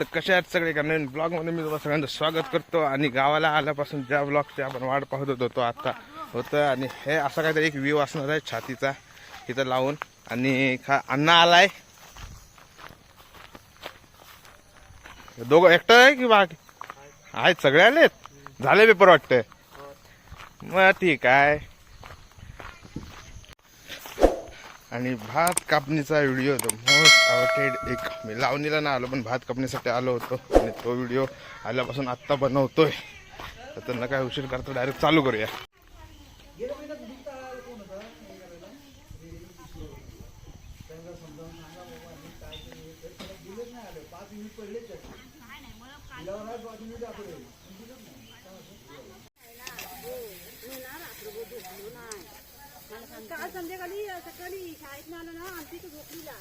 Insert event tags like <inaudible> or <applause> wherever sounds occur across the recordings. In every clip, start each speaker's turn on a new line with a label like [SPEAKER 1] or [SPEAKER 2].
[SPEAKER 1] तर कशा आहेत सगळे? का नवीन ब्लॉगमध्ये मी तुम्हाला सगळ्यांचं स्वागत करतो आणि गावाला आल्यापासून ज्या ब्लॉगची आपण वाट पाहत होतो तो आता होतं आणि हे असा काहीतरी एक व्ह्यू असणार आहे छातीचा. इथं लावून. आणि खा अण्णा आलाय. दोघं एकटं आहे की बाकी? आहेत सगळे आलेत? झाले पेपर वाटतंय. मग ठीक आहे. आणि भात कापणीचा व्हिडिओ होतो अवटेड एक मी लावणीला ना आलो पण भात कापण्यासाठी आलो होतो. आणि तो व्हिडिओ आल्यापासून आत्ता बनवतोय. तर त्यांना काय उशीर करतो डायरेक्ट चालू करूया.
[SPEAKER 2] सकाळी सकाळी शाळेत आलं ना आमची तर झोपलीला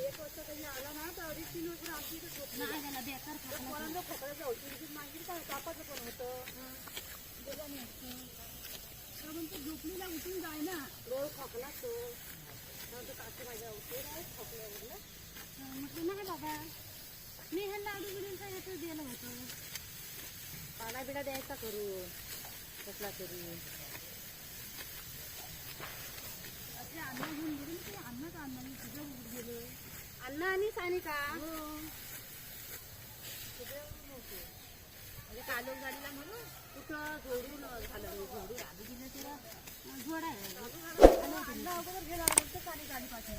[SPEAKER 2] एक वाजता त्यांनी आला ना तर अडीच तीन वाजता आमची इथं झोपली पोरांना खोकल्याचं औषध मागितलं काय तापाचं पण होतं गेला नाही म्हणतो झोपलीला उठून जाय ना रोज खोकला तो नंतर काकी माझ्या उठे आहे खोकल्यावर म्हटलं नाही बाबा मी ह्यांना आडू बिडून काय याचं दिलं होतं पाना बिडा द्यायचा करू कसला करू? अण्णा आणि सानिका. म्हणजे कालोख गाडीला म्हणून कुठं झोडून झालं झोडून आधी दिलं तेव्हा जोड आहे अण्णा अगोदर गेला सानिका आली पाठवून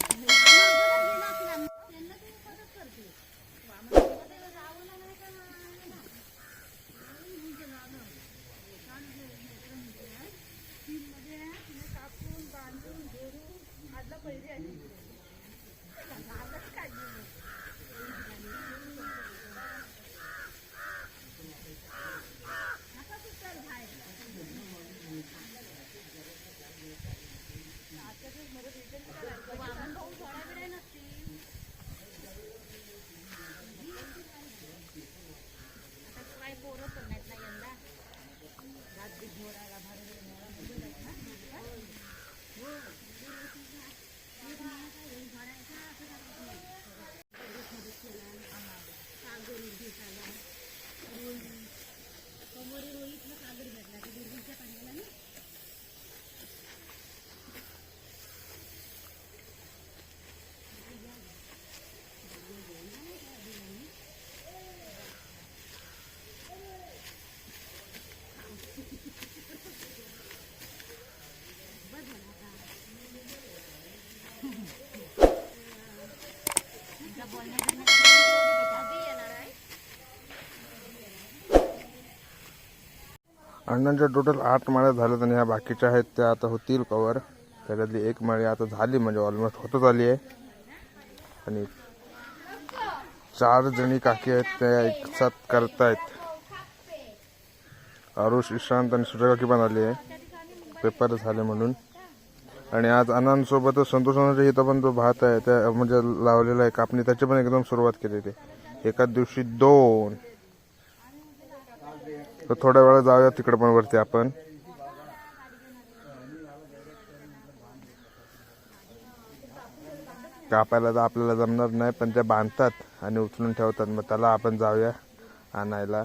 [SPEAKER 1] अण्णांच्या टोटल आठ माळ्या झाल्यात आणि ह्या बाकीच्या आहेत त्या आता होतील कवर त्याच्यातली एक माळी आता झाली म्हणजे ऑलमोस्ट होतच आली आहे. आणि चार जणी काकी आहेत त्या एक साथ करतायत. आरुष इशांत आणि सूर्यकाकी पण आली आहे. पेपर झाले म्हणून. आणि आज अण्णांसोबतच संतोषांच्या इथं पण जो भात आहे त्या म्हणजे लावलेला आहे कापणी. त्याची पण एकदम सुरुवात केलेली आहे एकाच दिवशी दोन. तर थोड्या वेळा जाऊया तिकडे पण वरती आपण. कापायला तर आपल्याला जमणार नाही पण त्या बांधतात आणि उचलून ठेवतात मग त्याला आपण जाऊया आणायला.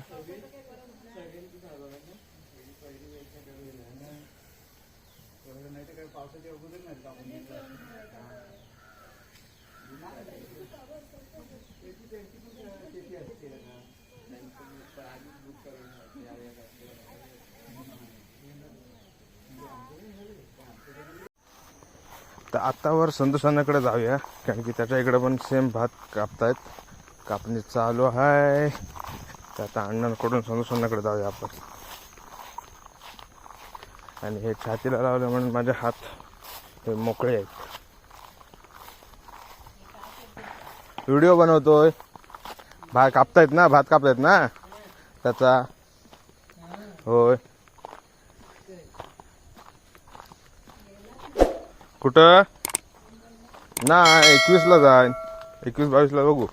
[SPEAKER 1] आत्तावर आता संतोषांकडे जाऊया कारण की त्याच्या इकडे पण सेम भात कापतायत. कापणी चालू आहे. तर आता अण्णांकडून संतोषांकडे जाऊया आपण. आणि हे छातीला लावलं म्हणून माझे हात हे मोकळे आहेत. व्हिडिओ बनवतोय. भात कापतायत ना? भात कापतायत ना? त्याचा. होय. कुठं? ना एकवीसला जाय एकवीस बावीसला बघू.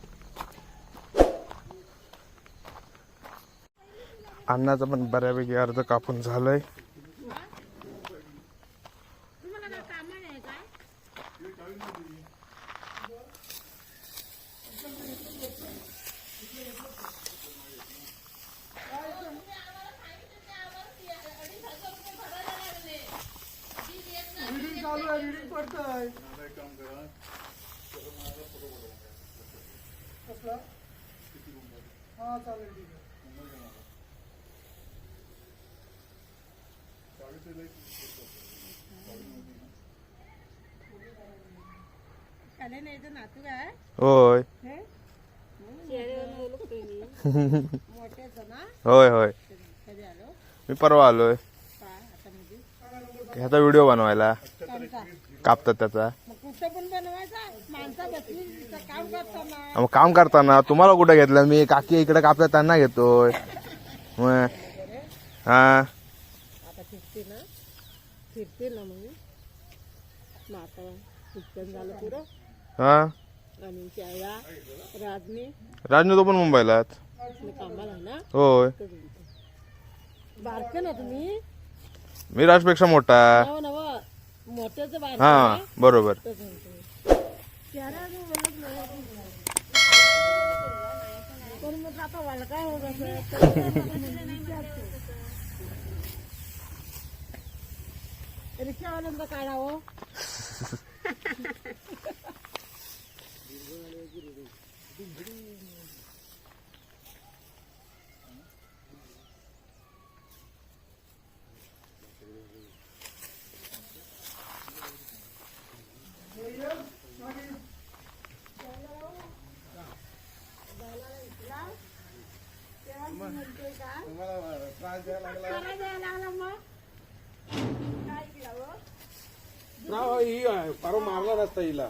[SPEAKER 1] अन्नाचं पण बऱ्यापैकी अर्ध कापून झालंय
[SPEAKER 2] तुम्हाला काय काम आहे काय
[SPEAKER 3] करतोय कसला हा चालेल ठीक आहे
[SPEAKER 2] नातू काय?
[SPEAKER 1] होय.
[SPEAKER 2] हे? मोठ्याचं <laughs> ना
[SPEAKER 1] होय होय.
[SPEAKER 2] कधी आलो
[SPEAKER 1] मी परवा आलोय.
[SPEAKER 2] आता म्हणजे
[SPEAKER 1] ह्याचा व्हिडिओ बनवायला.
[SPEAKER 2] कोणता
[SPEAKER 1] कापतात त्याचा.
[SPEAKER 2] मग कुठं पण बनवायचा माणसा बसली तिथं काम करताना
[SPEAKER 1] मग काम करताना तुम्हाला कुठं घेतलं? मी काकी इकडे कापतात त्यांना घेतोय. मग हा.
[SPEAKER 2] आता फिरते ना. फिरते ना मग मग आता शिक्षण झालं पुरं.
[SPEAKER 1] हा?
[SPEAKER 2] आणि त्याला राजनी
[SPEAKER 1] राजनू तो पण मुंबईलाच
[SPEAKER 2] कामाला आहे ना?
[SPEAKER 1] होय.
[SPEAKER 2] बारकं ना तुम्ही?
[SPEAKER 1] मी राजपेक्षा मोठा
[SPEAKER 2] नव नव. मोठ्याचं बारकं
[SPEAKER 1] हा बरोबर.
[SPEAKER 2] नाही. पण आता मला काय होत असेल रिक्षावाल्यांचं काढावं मग काय केलं
[SPEAKER 4] नाव ही आहे पारो मारला रस्ता हिला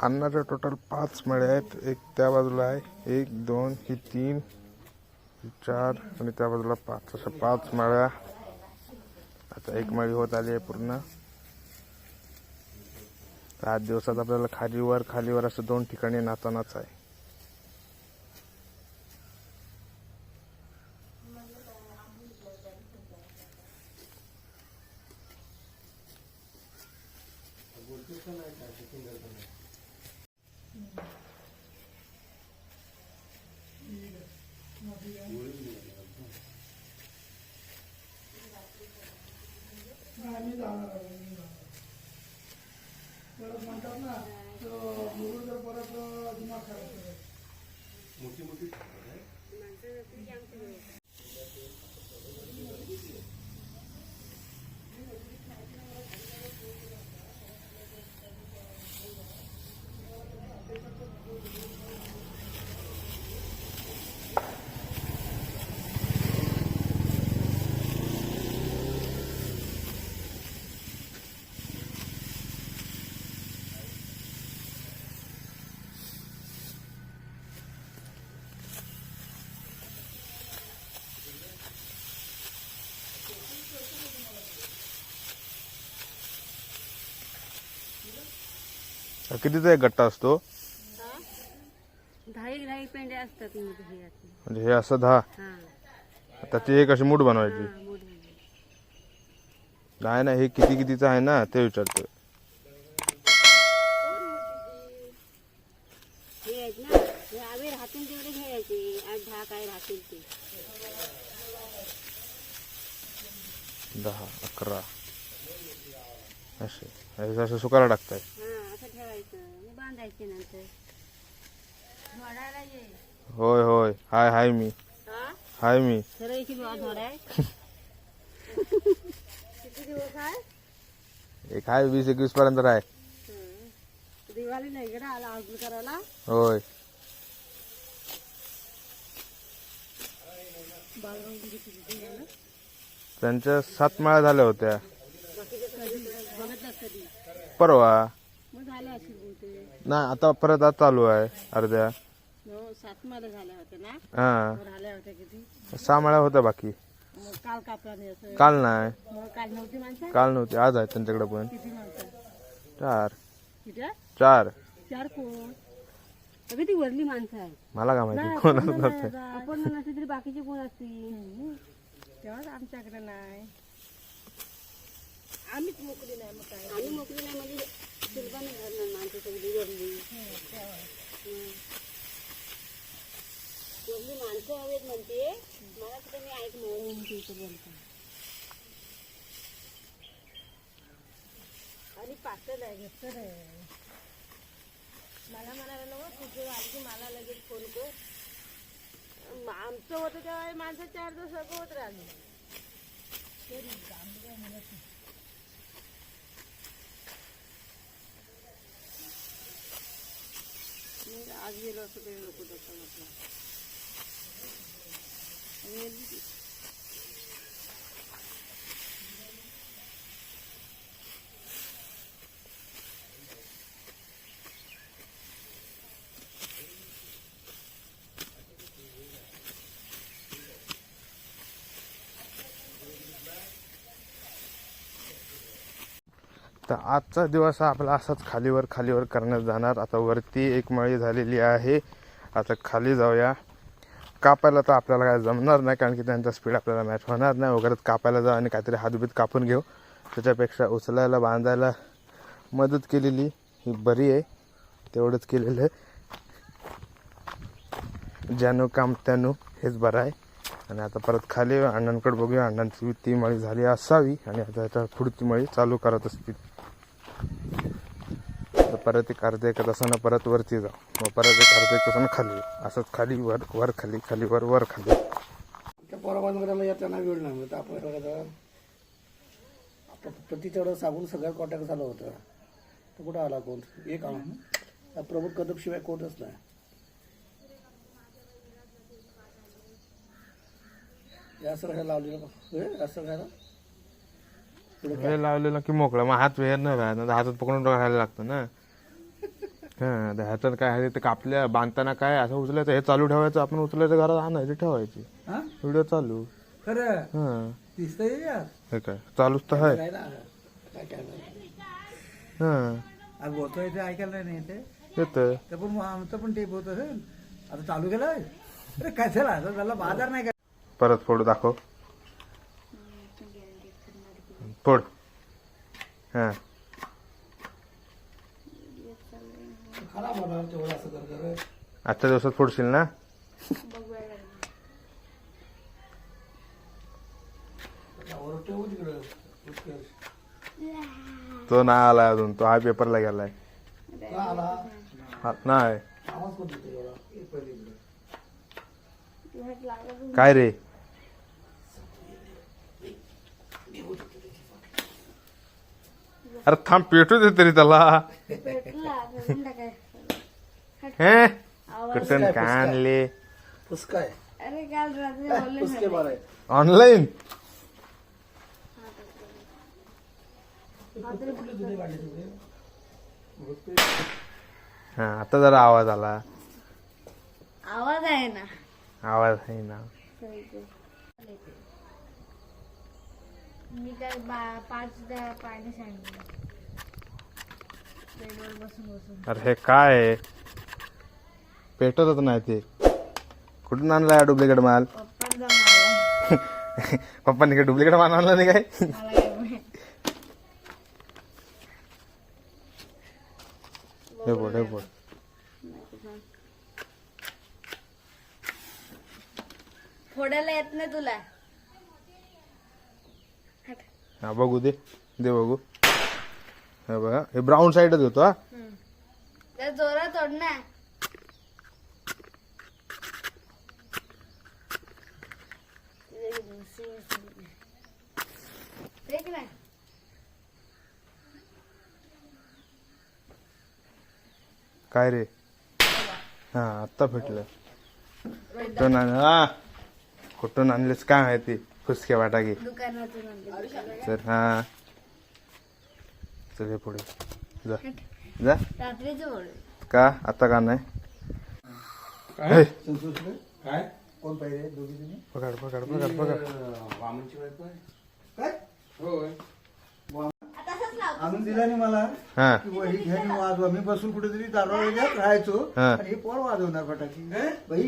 [SPEAKER 1] अन्नाच्या टोटल पाच मळे आहेत. एक त्या बाजूला आहे. एक दोन ही तीन ही चार आणि त्या बाजूला पाच. अशा पाच माळ्या. आता एक माळी होत आली आहे पूर्ण. तर आठ दिवसात आपल्याला खालीवर खालीवर असं दोन ठिकाणी नाचानाच आहे
[SPEAKER 3] आम्ही जाणार आहे मी जाणार. परत म्हणतात ना तो मुरुडकर परत दिमाग खराब
[SPEAKER 1] कितीचा एक गट्टा असतो?
[SPEAKER 2] दहा एक दहा एक पेंड्या असतात मध्ये हे यातले.
[SPEAKER 1] म्हणजे हे असं दहा?
[SPEAKER 2] हा.
[SPEAKER 1] त्याची एक अशी मूठ बनवायची.
[SPEAKER 2] हा मोठी
[SPEAKER 1] नाही ना हे किती कितीचं आहे ना ते विचारतोय.
[SPEAKER 2] हे आहेत ना हे आम्ही राहतील तेवढे घ्यायचे. आठ दहा दहा काय राहतील ते.
[SPEAKER 1] दहा अकरा. असे. असं सुकायला टाकताय.
[SPEAKER 2] हा. असं आणि बांधायचे नंतर. झोडायला ये.
[SPEAKER 1] होय होय. हाय हाय मी.
[SPEAKER 2] हा?
[SPEAKER 1] हाय मी.
[SPEAKER 2] खरं आहे की बाबा झोडाय किती दिवस आहे?
[SPEAKER 1] एक हाय वीस एकवीस पर्यंत आहे
[SPEAKER 2] हं. दिवाळी नाही गडा आला आगू करायला?
[SPEAKER 1] होय. त्यांच्या सात माळ्या झाल्या होत्या.
[SPEAKER 2] बघत
[SPEAKER 1] परवा.
[SPEAKER 2] मग असेल.
[SPEAKER 1] नाही आता परत आज चालू आहे अर्ध्या.
[SPEAKER 2] हो सात मध्ये झाल्या होत्या ना?
[SPEAKER 1] हा.
[SPEAKER 2] होत्या किती?
[SPEAKER 1] सहा माळ्या होत्या बाकी.
[SPEAKER 2] मग काल कापला नाही असं.
[SPEAKER 1] काल नाही.
[SPEAKER 2] मग काल नव्हती माणसं?
[SPEAKER 1] काल नव्हती आज आहे त्यांच्याकडे पण.
[SPEAKER 2] किती माणसं?
[SPEAKER 1] चार.
[SPEAKER 2] किती?
[SPEAKER 1] चार.
[SPEAKER 2] चार कोण? अगं ती वरली माणसं आहे
[SPEAKER 1] मला काय माहिती
[SPEAKER 2] आपण नसते तरी बाकीचे कोण असतील? तेव्हाच आमच्याकडे नाही. आम्हीच मोकली नाही मग काय? आम्ही मोकली नाही म्हणजे शिल्पाने घरणार माणसं सगळी वरली हं. माणसं हवेत म्हणते मला कुठे मी ऐकलं म्हणते इथं बोलता आणि पातळ आहे घट्टर मला म्हणाला ना तुझं आली मला लगेच फोन कर आमचं होतं तेव्हा माणसं चार दिवस सगळं होत राहिली आज गेलो असतो तरी नको तसं म्हटलं आणि
[SPEAKER 1] आजचा दिवस हा आपला असाच खालीवर खालीवर करण्यात जाणार. आता वरती एक मळी झालेली आहे. आता खाली जाऊया. कापायला तर आपल्याला काय जमणार नाही कारण की त्यांचा स्पीड आपल्याला मॅच होणार नाही. वगैरे कापायला जाऊ आणि काहीतरी हातबीत कापून घेऊ. त्याच्यापेक्षा उचलायला बांधायला मदत केलेली ही बरी आहे. तेवढंच केलेलं आहे. ज्यानं काम त्यानो हेच बरं आहे. आणि आता परत खाली अण्णांकडे बघूया. अण्णांची ती मळी झाली असावी. आणि आता आता पुढची मळी चालू करत असतील. परत एक अर्ध्या एका तासानं परत वरती जाऊ मग परत एक अर्ध्या एक तासानं खाली. असंच खाली वर वर खाली खाली वर वर खाली.
[SPEAKER 3] त्या पोराबांध करायला येताना वेळ नाही मिळत कसं आता प्रति तेवढं सांगून सगळ्या कॉन्टॅक्ट झालं होतं. तर कुठं आला कोण? एक आला. प्रमोद कदम शिवाय कोणच नाही. हे असं काय लावलेलं असं काय?
[SPEAKER 1] हे लावलेलं की मोकळं. मग हात वेळ नाही नाही. हातात पकडून राहायला लागतं ना. हा त्या हातात काय आहे ते कापल्या बांधताना काय असं उचलायचं हे चालू ठेवायचं आपण उचलायचं घरात आणायची ठेवायची.
[SPEAKER 3] हा?
[SPEAKER 1] व्हिडिओ चालू.
[SPEAKER 3] खरं?
[SPEAKER 1] हा.
[SPEAKER 3] दिसतंय यार.
[SPEAKER 1] हे काय चालूच तर आहे.
[SPEAKER 3] काय ना काय काय नाही.
[SPEAKER 1] हा.
[SPEAKER 3] आज बोलतोय ते ऐकायला नाही ते
[SPEAKER 1] येतं
[SPEAKER 3] तर पण मग आमचं पण टेप होत असेल आता चालू केलं अरे काय झालं? आता त्याला बाजार नाही काय
[SPEAKER 1] परत फोड दाखव. फोड. हा.
[SPEAKER 3] खराब होणार तेवढं असं कर कर.
[SPEAKER 1] आजच्या दिवसात फोडशील ना?
[SPEAKER 3] त्यावर ठेवू तिकडं उत्कर्ष.
[SPEAKER 1] तो नाही आलाय अजून तो हा पेपरला गेलाय.
[SPEAKER 3] का आला?
[SPEAKER 1] हा, नाही.
[SPEAKER 3] आवाज कोण देतो एवढा? ये पहिले इकडे.
[SPEAKER 1] काय रे? अरे थांब पेटू दे तरी त्याला. हे? कुठून काय आणले
[SPEAKER 3] आहे
[SPEAKER 2] अरे काल रात्री
[SPEAKER 3] फुसके बरं आहे
[SPEAKER 1] ऑनलाईन हा। आता जरा आवाज आला।
[SPEAKER 2] आवाज आहे ना.
[SPEAKER 1] आवाज आहे ना.
[SPEAKER 5] मी काय बा पाचदा पाणी सांगितलं. बेडवर बसून बसून.
[SPEAKER 1] अरे हे काय आहे? पेटतच नाही ते. कुठून आणलाय हा डुप्लिकेट माल? <laughs> पप्पांनी काय डुप्लिकेट माल आणला नाही काय. हे बोल हे बोल.
[SPEAKER 5] फोडायला येत नाही तुला.
[SPEAKER 1] हा बघू दे. दे बघू. हा बघा हे. ब्राऊन साईडच होतो हा.
[SPEAKER 5] जोरात तोड ना ठीक ना
[SPEAKER 1] काय रे? हा आत्ता भेटलं. कुठून आण हा. कुठून आणलेस काय माहिती? फुसके वाटागे.
[SPEAKER 5] आणले.
[SPEAKER 1] तर हा. चल हे पुढे. जा. जा. का? आता का नाही?
[SPEAKER 4] काय?
[SPEAKER 1] हे,
[SPEAKER 4] काय?
[SPEAKER 3] कोण पाहिजे?
[SPEAKER 1] पकड पकड पकड पकड.
[SPEAKER 4] वामनची बायको आहे.
[SPEAKER 3] काय?
[SPEAKER 4] होय.
[SPEAKER 3] आणून दिला नाही मला.
[SPEAKER 1] हा.
[SPEAKER 3] की बुवा ही घ्या आणि वाजवा. मी बसून कुठेतरी दारोळ्यात राहायचो.
[SPEAKER 1] हा.
[SPEAKER 3] आणि हे पोर वाजवणार फटाके? बाई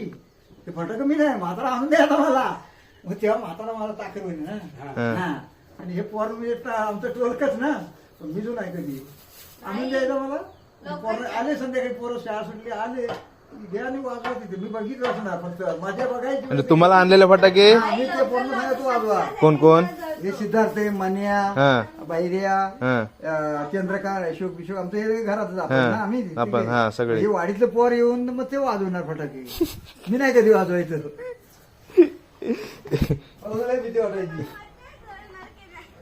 [SPEAKER 3] ते फटाके मी नाही म्हातारा आणून द्या आता मला. मग तेव्हा म्हातारा मला ताकद होईल ना.
[SPEAKER 1] हा.
[SPEAKER 3] हा. आणि हे पोर मी एकटा आमचं टोलकच ना. पण मी जो नाही कधी. आणून द्यायला मला? पोर आले संध्याकाळी पोरं शाळा सुटली आले. की घ्या आणि वाजवा तिथे. मी बघितलंच ना फक्त माझ्या बघायची
[SPEAKER 1] म्हणजे तुम्हाला आणलेले फटाके?
[SPEAKER 3] आम्ही ते पोरं सांगतो वाजवा.
[SPEAKER 1] कोण कोण?
[SPEAKER 3] हे सिद्धार्थ मन्या
[SPEAKER 1] हा.
[SPEAKER 3] बाहेरिया
[SPEAKER 1] हा.
[SPEAKER 3] अं, चंद्रकांत अशोक बिशोक आमचं हे घरातच आपण
[SPEAKER 1] हा,
[SPEAKER 3] ना आम्ही
[SPEAKER 1] आपण, हा, सगळे.
[SPEAKER 3] हे वाडीतलं पोर येऊन मग ते वाजवणार फटाके. मी नाही कधी वाजवायचं. मला लय भीती वाटायची.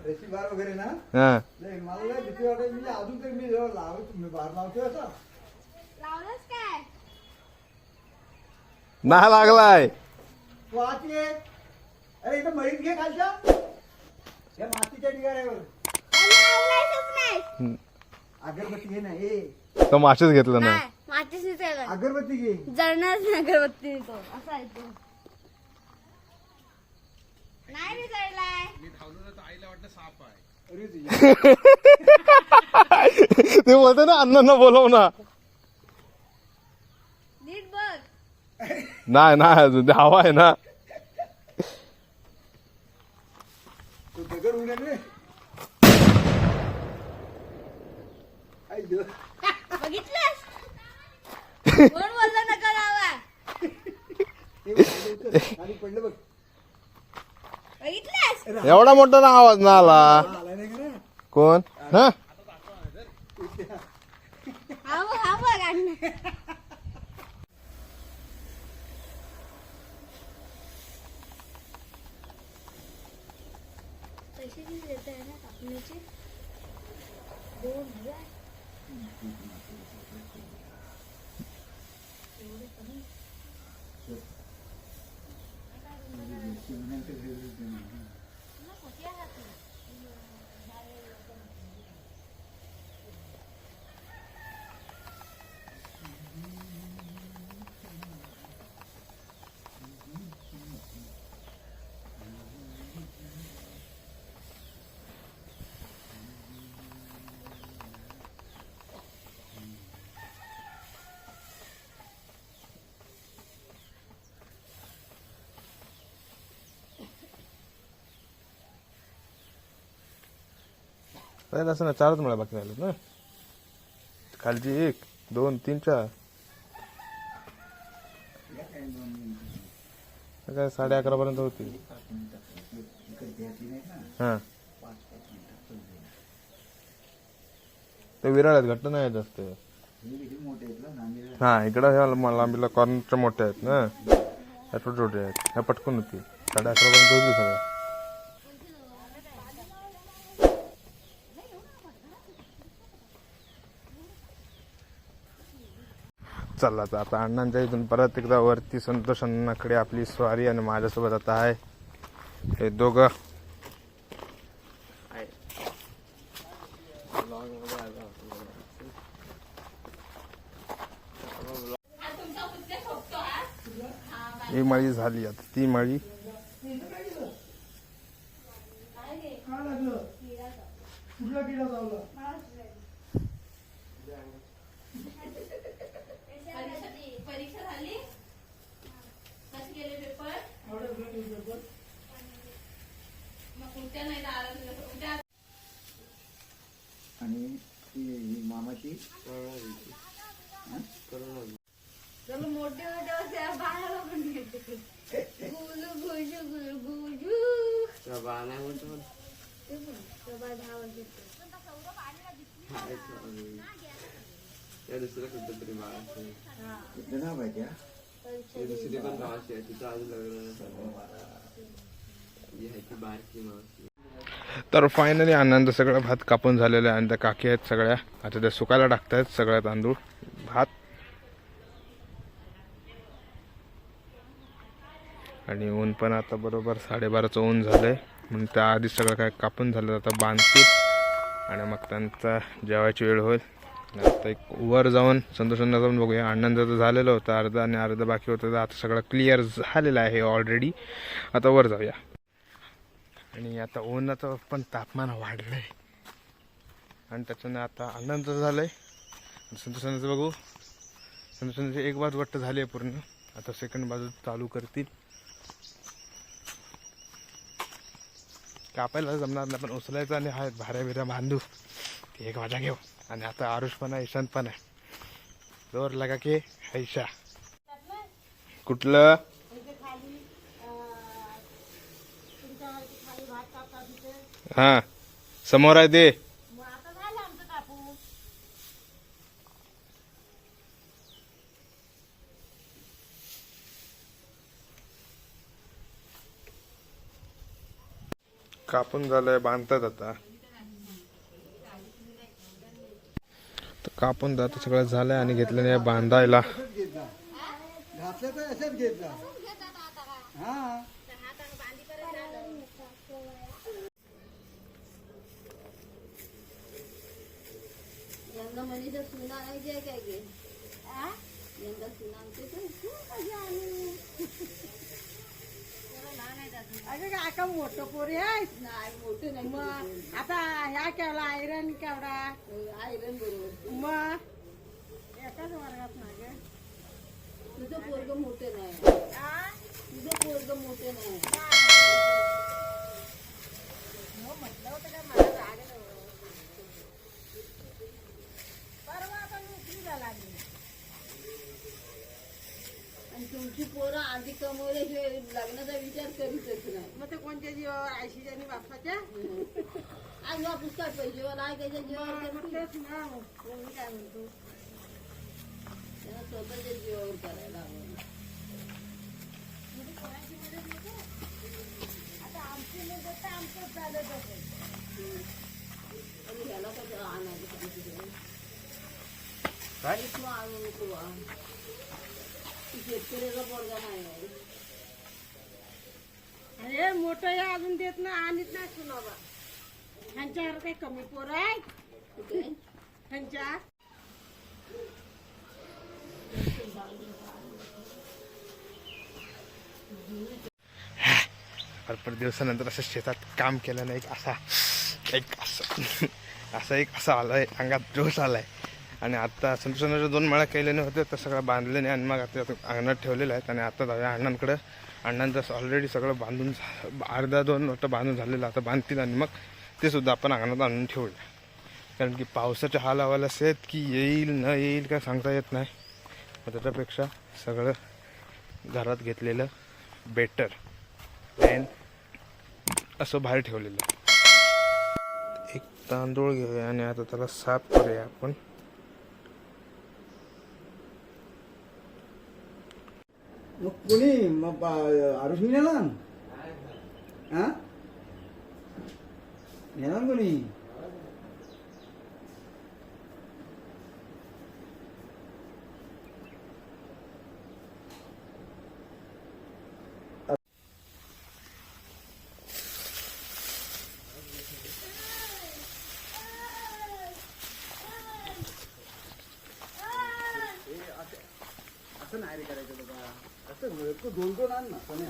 [SPEAKER 3] रेशी बार वगैरे ना?
[SPEAKER 1] हा.
[SPEAKER 3] लय मला लय भीती वाटायची. म्हणजे अजून तरी मी जेव्हा लावतो मी बार लावतोय असा.
[SPEAKER 5] लावलंस काय?
[SPEAKER 1] ना लागलाय.
[SPEAKER 3] तू आत ये अरे इथं मळीत घे खालच्या. या मातीच्या ढिगाऱ्यावर. अगरबत्ती घे ना
[SPEAKER 1] तो मासेच घेतला ना
[SPEAKER 5] मातीच
[SPEAKER 3] अगरबत्ती घे.
[SPEAKER 5] जळणार नाही अगरबत्ती तो. असा आहे तो. नाही विचारलाय <laughs>
[SPEAKER 1] ते बोलते ना अण्णांना बोलव ना
[SPEAKER 5] नीट बघ
[SPEAKER 1] नाही नाही अजून. ते हवा आहे ना.
[SPEAKER 5] बघितलंस? <laughs> कोण बोललं नका लावा?
[SPEAKER 3] पडलं बघ.
[SPEAKER 5] बघितलंस?
[SPEAKER 1] एवढा मोठा ना आवाज ना आला.
[SPEAKER 3] आला नाही का रे?
[SPEAKER 1] कोण? हा
[SPEAKER 5] हा बघ हा बघ अण्णा पैसे किती देत आहे ना कापणीचे दोन हजार
[SPEAKER 1] काय असं ना चारच मला बाकी राहिलेत ना. खालची एक दोन तीन चार. काय साडे अकरा पर्यंत होती. हा. ते विराळ्यात घट्ट नाही जास्त. हा इकडं ह्या लांबीला कॉर्नरच्या मोठ्या आहेत ना. ह्या छोटे छोटे आहेत. ह्या पटकन होती. साडे अकरा पर्यंत होती सगळं. चालला तर आता अण्णांच्या इथून परत एकदा वरती संतोष अण्णाकडे आपली स्वारी आणि माझ्यासोबत आता आहे. हे दोघं. ही माळी झाली आता ती माळी.
[SPEAKER 3] कुठला किडा चावला
[SPEAKER 6] परीक्षा झाली कसे गेले पेपर मग उद्या नाही आला तुला उद्या
[SPEAKER 3] आणि ती ही मामाची?
[SPEAKER 5] चलो मोठे मोठे बाळाला पण गुलू गुजू गुलू गुजू ते पण, तो बाळ दहा वर्षाचा.
[SPEAKER 1] तर तर फायनली आनंद सगळं भात कापून झालेलं आहे आणि त्या काकी आहेत सगळ्या. आता त्या सुकायला टाकतायत सगळ्या तांदूळ भात. आणि ऊन पण आता बरोबर साडेबाराचं ऊन झालं आहे म्हणून त्याआधी सगळं काय कापून झालं आता बांधतील. आणि मग त्यांचा जेवायची वेळ होईल. आता एक वर जाऊन संतोषांना जाऊन बघूया. अण्णांचं तर झालेलं होतं अर्धा आणि अर्धा बाकी होतं. तर आता सगळं क्लिअर झालेलं आहे ऑलरेडी आता वर जाऊया. आणि आता उन्हाचं पण तापमान वाढलं आहे आणि त्याच्यानं आता आनंद झालं आहे संतोषांचं बघू. संतोषांचे एक बाजू वाटतं झाली आहे पूर्ण. आता सेकंड बाजू चालू करतील. कापायला जमणार नाही पण उचलायचं आणि हा भाऱ्या बिऱ्या बांधू. एक वाजा घेऊ. आणि आता आरुष पण आहे ईशांत पण आहे. जोर लगा की हैशा कुठलं? हा. समोर आहे ते.
[SPEAKER 2] मग आता झालं आमचं
[SPEAKER 1] कापून झालंय बांधतात आता. तर कापून जात सगळं झालंय आणि घेतलं नाही बांधायला.
[SPEAKER 3] घातलं. तर अशाच घेत जा हा.
[SPEAKER 5] यंदा म्हणजे सुना आणायची आहे काय गे? यंदा सुना आमची तर खूप मजा आली.
[SPEAKER 2] अगं काका मोठं पोरी आहे
[SPEAKER 5] नाही मोठे नाही
[SPEAKER 2] मग आता ह्या केवढा आयरन केवढा?
[SPEAKER 5] आयरन बरोबर.
[SPEAKER 2] मग? एकाच वर्गात ना ग.
[SPEAKER 5] तुझं पोरग मोठे नाही.
[SPEAKER 2] आ?
[SPEAKER 5] तुझं पोरग मोठे नाही.
[SPEAKER 2] हो म्हटलं होतं का मला लागलं परवा आपण नोकरीला लागली
[SPEAKER 5] आणि तुमची पोरं आधी कमवल्याशिवाय लग्नाचा विचार करीतच नाही.
[SPEAKER 2] मग ते कोणत्या जीवावर आयशीच्या आणि बापाच्या?
[SPEAKER 5] आज वापस काय पैसे वाला आहे त्याच्या जीवावर
[SPEAKER 2] मग
[SPEAKER 5] करते.
[SPEAKER 2] तेच ना मग मी काय म्हणतो?
[SPEAKER 5] त्यांना स्वतःच्या जीवावर करायला हवं.
[SPEAKER 2] आता आमची मुदत तर आमचंच झालं तसं
[SPEAKER 5] आणि ह्याला कसं आणायचं सांगते इथं आणू नको बा. शेतकऱ्याचा पोरगा नाही आहे.
[SPEAKER 2] अरे मोठं हे अजून देत ना आणत नाही सुनाबा ह्यांच्यावर काही कमी पोरं
[SPEAKER 5] कुठे
[SPEAKER 2] ह्यांच्या
[SPEAKER 1] भरपूर दिवसानंतर असं शेतात काम केल्यानं एक असा एक असं <laughs> असा एक असा आलाय अंगात जोश आलाय. आणि आता संतोषांना दोन माळ्या केल्याने होते तर सगळं बांधलेले आणि मग आता अंगणात ठेवलेलं आहेत आणि आता जाऊया अण्णांकडं. अण्णांचं ऑलरेडी सगळं बांधून झा- अर्धा दोन वाटतं बांधून झालेलं आता बांधतील आणि मग ते सुद्धा आपण अंगणात आणून ठेवूया. कारण की पावसाच्या हाल हवाल आहेत की येईल न येईल काय सांगता येत नाही. मग त्याच्यापेक्षा सगळं घरात घेतलेलं बेटर पॅन असं बाहेर ठेवलेलं. एक तांदूळ घेऊया आणि आता त्याला साफ करूया आपण.
[SPEAKER 3] कोणी मग बा- आरुष मी नेला हा नेला कोणी असं नाही रे करायचं बाबा असं तू दोन दोन आण ना कोणी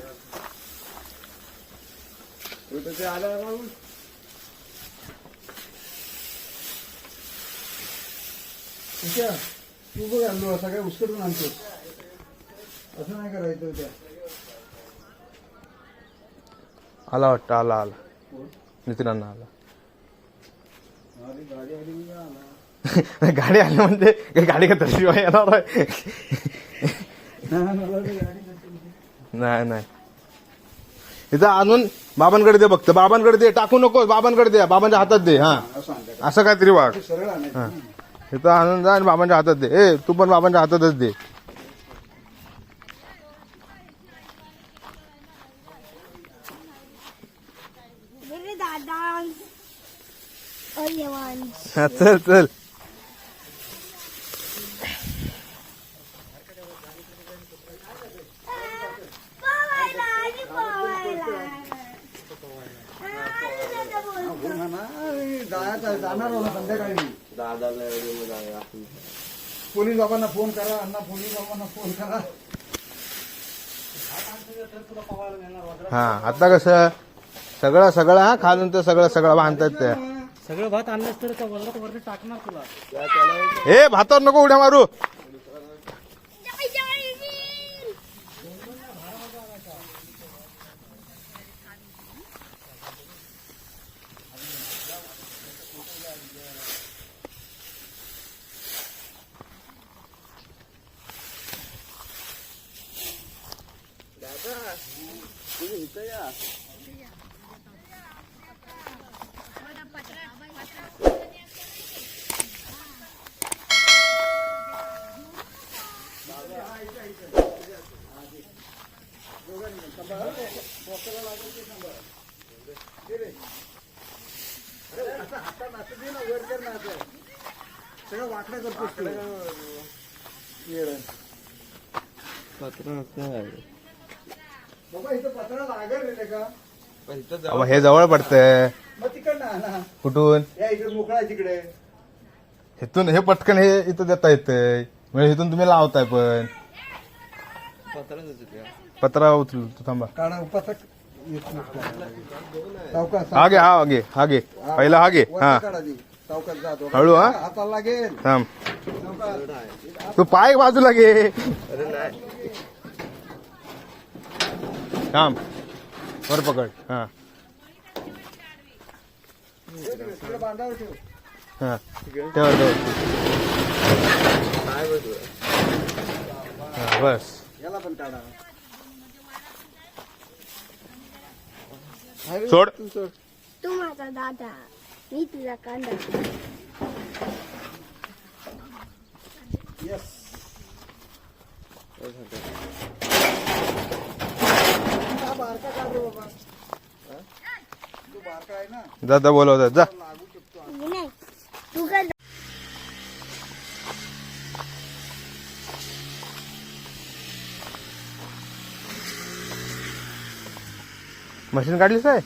[SPEAKER 3] तू आलं तुझ्या बघ आणलो असा काय उचकटून आणतो असं नाही करायचं त्या.
[SPEAKER 1] आला वाटतं आला आला. नितीन अण्णा आला.
[SPEAKER 3] गाडी आली म्हणजे <laughs>
[SPEAKER 1] म्हणजे गाडी का तशी येणार आहे
[SPEAKER 3] हा, मला वाटलं गाडी नसेल.
[SPEAKER 1] नाही नाही. इथं आणून बाबांकडे दे बघत बाबांकडे दे. टाकू नको बाबांकडे दे बाबांच्या हातात दे हा. असं काहीतरी
[SPEAKER 3] आणायचं
[SPEAKER 1] हा. इथं आणून जा आणि बाबांच्या हातात दे. ए तू पण बाबांच्या हातातच दे.
[SPEAKER 2] दादा.
[SPEAKER 1] चल चल
[SPEAKER 3] जायचं जाणार होला संध्याकाळी पोलीस बाबांना फोन करा अण्णा पोलीस बाबांना फोन करा.
[SPEAKER 1] हा आता कसं सगळं सगळं हा खालून तर सगळं सगळं बांधतात त्या
[SPEAKER 4] सगळं भात आणलंस तर वरती टाकणार तुला.
[SPEAKER 1] ए भातावर नको उड्या मारू.
[SPEAKER 3] सगळं वाटलं करतो बाबा इथं रे
[SPEAKER 1] अहो, हे जवळ पडतंय. कुठून? इथून हे पटकन हे इथं देता येतंय. म्हणजे इथून तुम्ही लावताय पण. पत्रा उचल तू थांबा.
[SPEAKER 3] येत
[SPEAKER 1] हा घे हा घे हा घे. पहिला हा घे. हा. हळू हा.
[SPEAKER 3] हाताला लागेल.
[SPEAKER 1] थांब. तू पाय बाजूला घे. थांब. वर पकड. हा. हा. ठेव ठेव. हा, बस. सोड.
[SPEAKER 2] तू माझा दादा. मी तुझा कांदा.
[SPEAKER 3] येस दादा काढ
[SPEAKER 1] दादा बोलवतात जा. मशीन काढलीस आहे